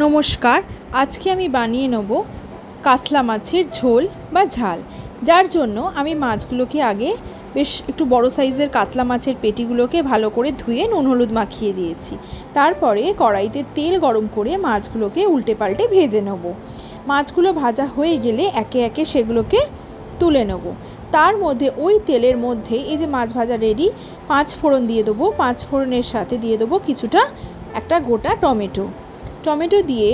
নমস্কার, আজকে আমি বানিয়ে নেব কাতলা মাছের ঝোল বা ঝাল। যার জন্য আমি মাছগুলোকে আগে বেশ একটু বড় সাইজের কাতলা মাছের পেটিগুলোকে ভালো করে ধুয়ে নুন হলুদ মাখিয়ে দিয়েছি। তারপরে কড়াইতে তেল গরম করে মাছগুলোকে উল্টে পাল্টে ভেজে নেব। মাছগুলো ভাজা হয়ে গেলে একে একে সেগুলোকে তুলে নেব। তার মধ্যে ওই তেলের মধ্যে এই যে মাছ ভাজা রেডি, পাঁচ ফোড়ন দিয়ে দেবো। পাঁচ ফোড়নের সাথে দিয়ে দেবো কিছুটা একটা গোটা টমেটো। টমেটো দিয়ে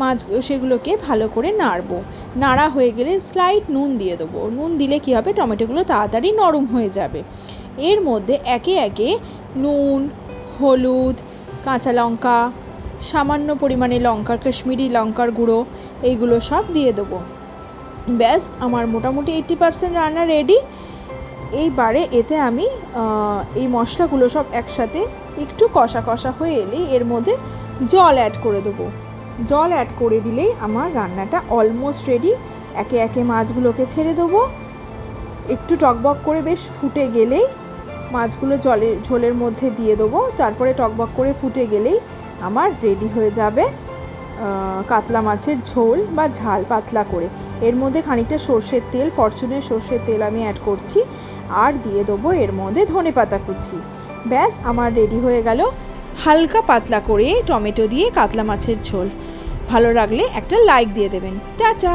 মাছ সেগুলোকে ভালো করে নাড়বো। নাড়া হয়ে গেলে স্লাইড নুন দিয়ে দেবো। নুন দিলে কী হবে? টমেটোগুলো তাড়াতাড়ি নরম হয়ে যাবে। এর মধ্যে একে একে নুন, হলুদ, কাঁচা লঙ্কা, সামান্য পরিমাণে লঙ্কার কাশ্মীরি লঙ্কার গুঁড়ো, এইগুলো সব দিয়ে দেবো। ব্যাস, আমার মোটামুটি এইট্টি পারসেন্ট রান্না রেডি এইবারে এতে আমি এই মশলাগুলো সব একসাথে একটু কষা কষা হয়ে এলেই এর মধ্যে জল অ্যাড করে দেবো। জল অ্যাড করে দিলেই আমার রান্নাটা অলমোস্ট রেডি একে একে মাছগুলোকে ছেড়ে দেবো। একটু টকবক করে বেশ ফুটে গেলেই মাছগুলো জলের ঝোলের মধ্যে দিয়ে দেবো। তারপরে টকবক করে ফুটে গেলেই আমার রেডি হয়ে যাবে কাতলা মাছের ঝোল বা ঝাল পাতলা করে। এর মধ্যে খানিকটা সর্ষের তেল, ফরচুনের সর্ষের তেল আমি অ্যাড করছি। আর দিয়ে দেবো এর মধ্যে ধনে পাতা কুচি। ব্যাস, আমার রেডি হয়ে গেল। হালকা পাতলা করে টমেটো দিয়ে কাতলা মাছের ঝোল। ভালো লাগলে একটা লাইক দিয়ে দেবেন। টাটা।